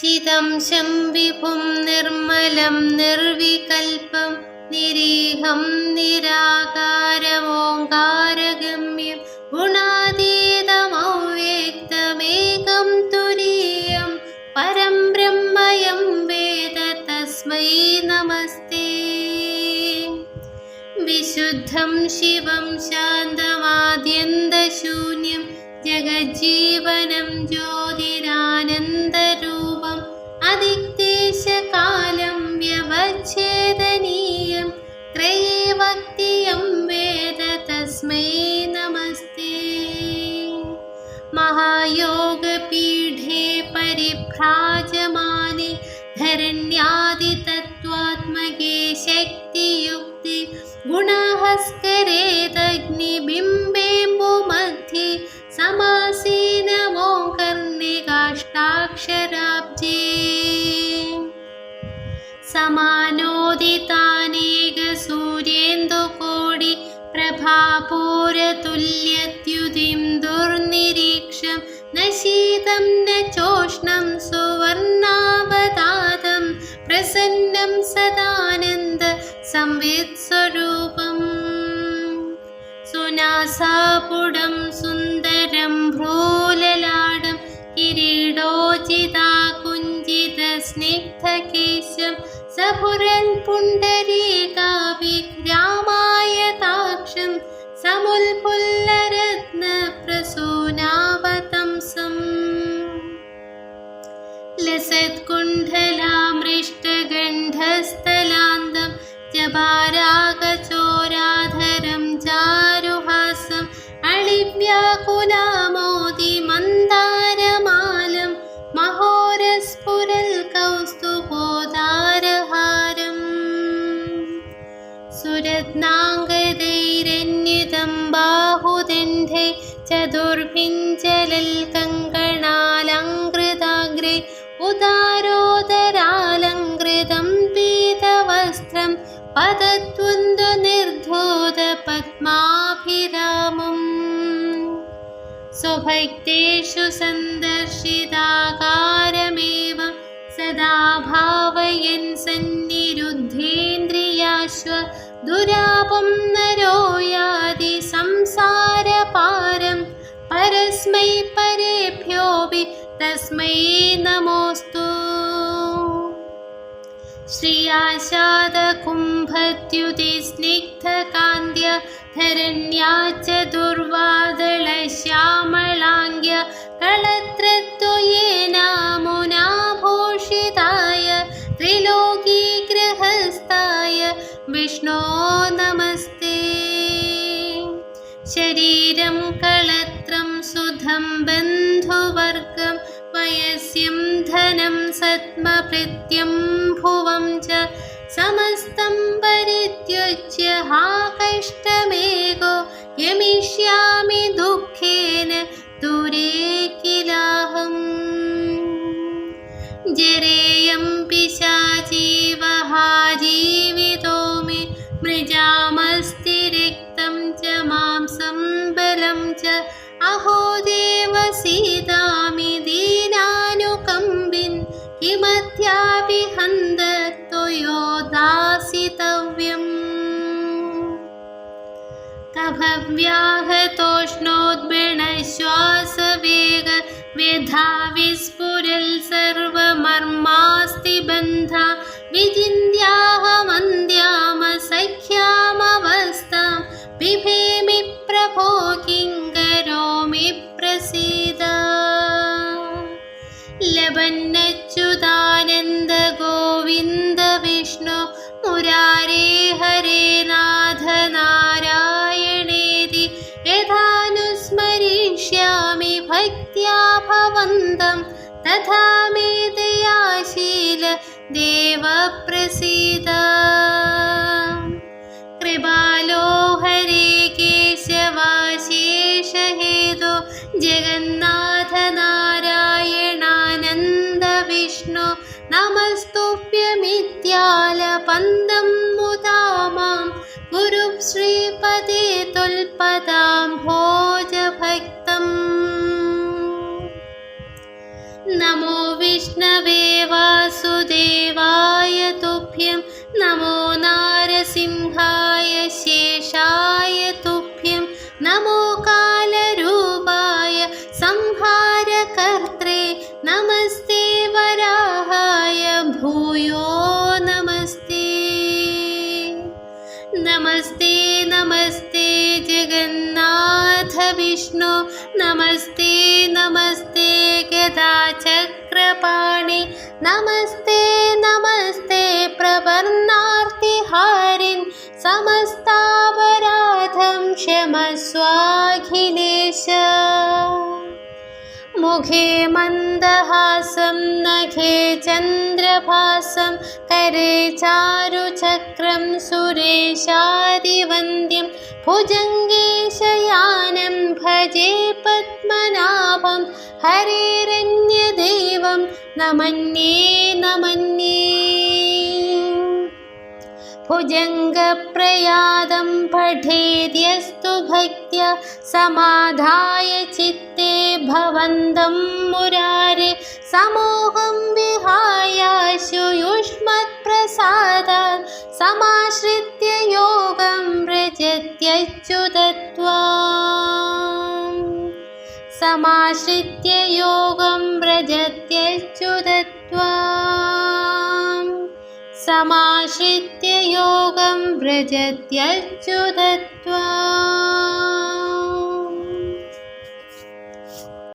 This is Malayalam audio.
ചിദംശം വിഭും നിർമ്മലം നിർവികൽപം നിരീഹം നിരാകാരമോങ്കാരഗമ്യം ഗുണാതീതമവ്യക്തമേകം തുരീയം പരം ബ്രഹ്മയം വേദ തസ്മൈ നമസ്തേ. വിശുദ്ധം ശിവം ശാന്തമാദ്യന്തശൂന്യം ജഗജ്ജീവനം ജ്യോതിരാനന്ദരൂപം कालं त्रै वक्ति वेद तस्मै नमस्ते महायोगपीठे परिभ्राजमाने धरण्यादितत्त्वात्मके शक्तियुक्ति गुणहस्तरेदग्निबिम्ब സമാനോദിതാനേകസൂര്യേന്ദുകോടി പ്രഭാപൂരതുല്യത്യുതിം ദുർനിരീക്ഷം നശീതം ന ചോഷ്ണം സുവർണാവതാതം പ്രസന്നം സദാനന്ദ സംവിത്സ്വരൂപം സുനാസാപുടം സുന്ദരം ഭ്രൂലലാടം കിരീടോചിതാകുഞ്ചിത സ്നിഗ്ധകേശം സഭുരൻ പുണ്ടരീകാവിരാമായ താക്ഷം സമുൽപുല്ലരത്ന പ്രസൂനാവതംസം. ലസത്കുണ്ഠലാമൃഷ്ടഗണ്ഠസ്ഥലാന്തം ജപാരാഗചോരാധരം ചാരുഹാസം അളിവ്യാകുലാം സുരത്നാംഗതൈരന്യുതം ചതുർഭിഞ്ചലൽ കങ്കണാലങ്കൃതാഗ്രേ ഉദാരോദരാലങ്കൃതം പീതവസ്ത്രം പതത്വന്തു നിർധോത പത്മാഭിരാമം സ്വഭക്തേഷു സന്ദർശിതാകാരമേവ സദാ സഞ്ജ भावयन् सन्निरुद्धेन्द्रियाश्व दुरापं नरो यादि संसारपारं परस्मै परेभ्योऽपि तस्मै नमोऽस्तु श्रियाशादकुम्भद्युतिस्निग्धकान्त्य धरण्या च दुर्वादळश्यामलाङ्ग्य कळत्रद्वयेनामुनाभूषिताय विष्णो नमस्ते शरीरं कळत्रं सुधं बन्धुवर्गं वयस्यं धनं सत्मभृत्यं भुवं च समस्तं परित्यज्य हा कष्टमेघो यमिष्यामि दुःखेन दूरे किलाहम् च अहो देव सीतामि दीनानुकम्बिन् किमध्यापि हन्द त्वयोदासितव्यम् कभव्याहतोष्णोद्बिणश्वासवेग व्यथा विस्फुरल् सर्वमर्मास्ति बन्धा। विचिन्त्याहमन्द्याम സീത. ലബന്നച്യുതാനന്ദ ഗോവിന്ദ വിഷ്ണു മുരാരേ ഹരേ നാഥ നാരായണേതി. യഥാനുസ്മരിഷ്യാമി ഭക്ത്യാ ഭവന്തം. തഥാ മേ ദയാശീല ദേവപ്രസീത. കൃപാലോ जगन्नाथ नारायणानन्द विष्णु नमस्तुभ्यमित्यालपन्दं मुदा मां गुरुः श्रीपदे तुल्पदां भोजभक्तम् नमो विष्णवे वासुदेवाय नमस्ते वराहाय भूयो नमस्ते। नमस्ते नमस्ते जगन्नाथ विष्णु। नमस्ते नमस्ते गदाचक्रपाणि। नमस्ते नमस्ते प्रपन्नार्तिहारिन्। समस्तापराधं क्षमस्वाखिलेश मुखे मन्दहासं नखे चन्द्रभासं करे चारुचक्रं सुरेशादिवन्द्यं भुजङ्गेशयानं भजे पद्मनाभं हरेरन्यदेवं न मन्ये न मन्ये भुजङ्गप्रयादं पठेद्यस्तु भक्त्या समाधाय चित्ते भवन्तं मुरारे समोहं समाश्रित्य योगं व्रजत्यच्युतत्वा समाश्रित्य योगं व्रजत्यच्युतत्वा समाश्रित्य योगं व्रजत्यच्युतत्वा।